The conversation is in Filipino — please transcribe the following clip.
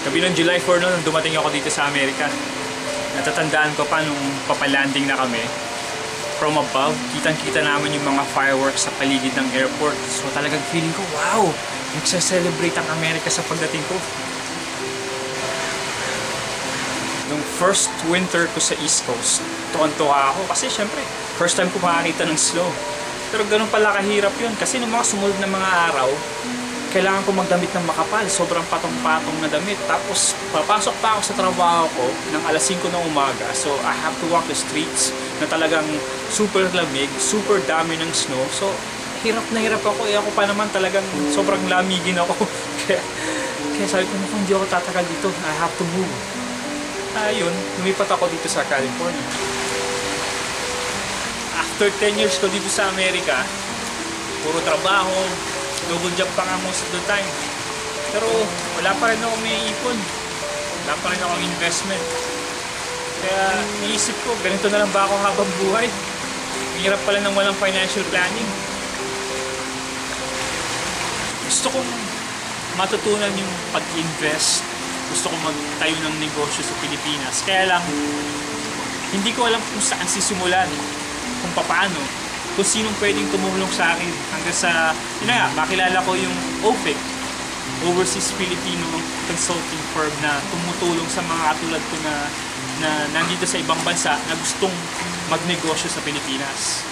Gabi ng July 4 noon, dumating ako dito sa Amerika. Natatandaan ko pa nung papalanding na kami. From above, kitang-kita namin yung mga fireworks sa paligid ng airport. So talagang feeling ko, wow! Nagsa-celebrate ang Amerika sa pagdating ko. Nung first winter ko sa East Coast, tuwan-tuwa ako kasi syempre, first time ko makakita ng snow. Pero ganun pala kahirap yun kasi nung mga sumunod na mga araw, kailangan ko magdamit ng makapal. Sobrang patong-patong na damit. Tapos, papasok pa ako sa trabaho ko ng alas 5 ng umaga. So, I have to walk the streets na talagang super lamig, super dami ng snow. So, hirap na hirap ako. Eh, ako pa naman talagang sobrang lamigin ako. kaya, kaya sabi ko, kung hindi ako tatagal dito, I have to move. Ayun, lumipat ako dito sa California. After 10 years ko dito sa Amerika, puro trabaho, double job pa nga most of the time. Pero wala pa rin ako may. Wala pa rin akong investment. Kaya iisip ko, ganito na lang ba ako habang buhay? Hirap pala ng walang financial planning. Gusto kong matutunan yung pag-invest. Gusto kong magtayo ng negosyo sa Pilipinas. Kaya lang, hindi ko alam kung saan sisimulan, kung paano kung sinong pwedeng tumulong sa akin hanggang sa, yun nga, makilala ko yung OPEC, Overseas Filipino Consulting Firm na tumutulong sa mga katulad ko na, na nandito sa ibang bansa na gustong magnegosyo sa Pilipinas.